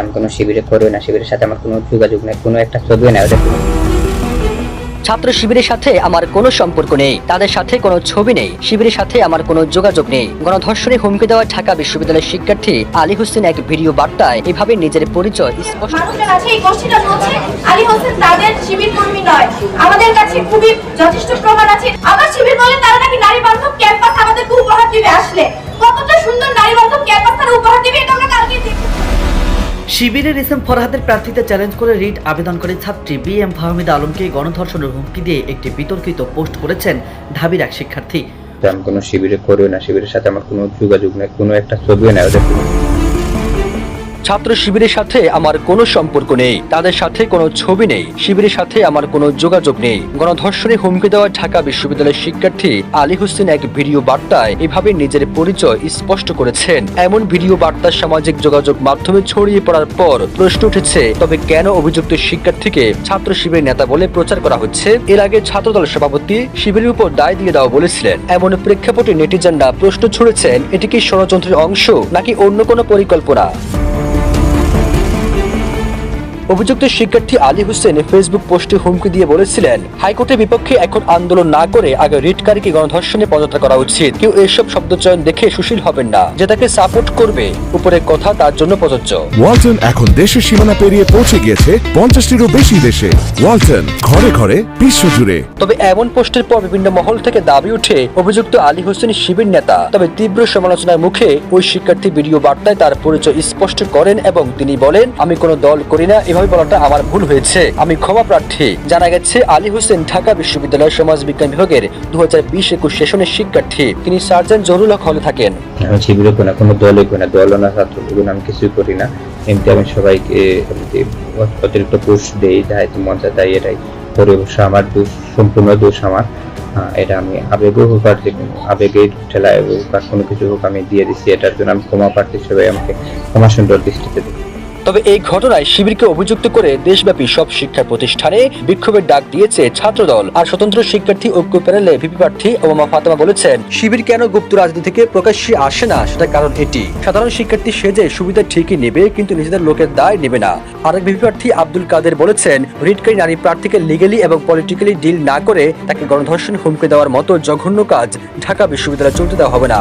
আমি কোনো শিবিরে করি না শিবিরের সাথে আমার কোনো যোগাযোগ নেই কোনো একটা ছবিও নেই ওদের ছাত্র শিবিরের সাথে আমার কোনো সম্পর্ক নেই তাদের সাথে কোনো ছবি নেই শিবিরের সাথে আমার কোনো যোগাযোগ নেই। গণধর্ষণে হুমকি দেওয়া ঢাকা বিশ্ববিদ্যালয়ের শিক্ষার্থী আলী হোসেন এক ভিডিও বার্তায় এভাবে নিজের পরিচয় স্পষ্ট আলী হোসেন তাদের শিবির কর্মী নয়। আমাদের কাছে খুবই যথেষ্ট প্রমাণ আছে। আবার শিবির বলে তারা নাকি নারী বান্ধব ক্যাম্পাস আমাদেরকে উপহার দিবে আসলে। কতটা সুন্দর নারী বান্ধব ক্যাম্পাস তারা উপহার দিবে এটা শিবিরের রিসেম ফরহাদের প্রার্থিতা চ্যালেঞ্জ করে রিট আবেদন করে ছাত্রী বি এম ফাহমিদা আলমকে গণধর্ষণের হুমকি দিয়ে একটি বিতর্কিত পোস্ট করেছেন ঢাবির এক শিক্ষার্থী। আমি কোনো শিবিরে করি না, শিবিরের সাথে আমার কোনো যোগাযোগ নেই, কোনো একটা ছবিও নেই ওদের ছাত্র শিবিরের সাথে আমার কোনো সম্পর্ক নেই। তাদের সাথে কোনো ছবি নেই। শিবিরের সাথে আমার কোনো যোগাযোগ নেই। গণধর্ষণে হুমকি দেওয়া ঢাকা বিশ্ববিদ্যালয়ের শিক্ষার্থী আলী হোসেন এক ভিডিও বার্তায় এভাবে নিজের পরিচয় স্পষ্ট করেছেন। এমন ভিডিও বার্তা সামাজিক যোগাযোগ মাধ্যমে ছড়িয়ে পড়ার পর প্রশ্ন উঠেছে, তবে কেন অভিযুক্ত শিক্ষার্থীকে ছাত্র শিবিরের নেতা বলে প্রচার করা হচ্ছে? এর আগে ছাত্রদল সভাপতি শিবিরের উপর দায় দিয়ে দেওয়া বলেছিলেন। এমন প্রেক্ষাপটে নেটিজেনরা প্রশ্ন ছুড়েছেন, এটি কি ষড়যন্ত্রের অংশ নাকি অন্য কোনো পরিকল্পনা? অভিযুক্ত শিক্ষার্থী আলী হোসেন ফেসবুক পোস্টে হুমকি দিয়ে বলেছিলেন হাইকোর্টের বিপক্ষে এখন আন্দোলন না করে আগে রিটকারীকে গণধর্ষণে পদত্যাগ করা উচিত। কেউ এসব শব্দচয়ন দেখে সুশীল হবেন না। যে তাকে সাপোর্ট করবে উপরের কথা তার জন্য প্রযোজ্য। ওয়ালটন এখন দেশের সীমানা পেরিয়ে পৌঁছে গিয়েছে পঞ্চাশটিরও বেশি দেশে। ওয়ালটন ঘরে ঘরে বিশ্বজুড়ে তবে এমন পোস্টের পর বিভিন্ন মহল থেকে দাবি উঠে অভিযুক্ত আলী হোসেন শিবির নেতা। তবে তীব্র সমালোচনার মুখে ওই শিক্ষার্থী ভিডিও বার্তায় তার পরিচয় স্পষ্ট করেন এবং তিনি বলেন আমি কোনো দল করি না এভাবে বলাটা আমার ভুল হয়েছে। আমি ক্ষমা প্রার্থী। জানা গেছে, আলী হোসেন ঢাকা বিশ্ববিদ্যালয় সমাজ বিজ্ঞান বিভাগের দু হাজার বিশ একুশ সেশনের শিক্ষার্থী। তিনি সার্জন জরুল হক হলে থাকেন। আমি শিবিরে করি না কোনো দলে করি না দল না ছাত্র আমি কিছুই করি না। এমনি আমি সবাইকে অতিরিক্ত পোস্ট দেই, যাই মন চায় তাই এটাই করে। অবশ্য আমার দোষ, সম্পূর্ণ দোষ আমার। এটা আমি আবেগও হোক আর যে কোনো আবেগের ঠেলায় হোক আর কোনো কিছু হোক আমি দিয়ে দিচ্ছি এটার জন্য আমি ক্ষমা প্রার্থী সবাই আমাকে ক্ষমা সুন্দর দৃষ্টিতে দেখি তবে এই ঘটনায় শিবিরকে অভিযুক্ত করে দেশব্যাপী সব শিক্ষা প্রতিষ্ঠানে বিক্ষোভের ডাক দিয়েছে ছাত্রদল। আর স্বতন্ত্র শিক্ষার্থী ঐক্য প্যানেলে ভিপি প্রার্থী ওবামা ফাতেমা বলেছেন, শিবির কেন গুপ্ত রাজনীতি থেকে প্রকাশ্যে আসে না? সেটা কারণ এটি। সাধারণ শিক্ষার্থী সেজে সুবিধা ঠিকই নেবে, কিন্তু নিজেদের লোকের দায় নেবে না। আরেক ভিপি প্রার্থী আব্দুল কাদের বলেছেন, রিটকারী নারী প্রার্থীকে লিগেলি এবং পলিটিক্যালি ডিল না করে তাকে গণধর্ষণ হুমকি দেওয়ার মতো জঘন্য কাজ ঢাকা বিশ্ববিদ্যালয়ে চলতে দেওয়া হবে না।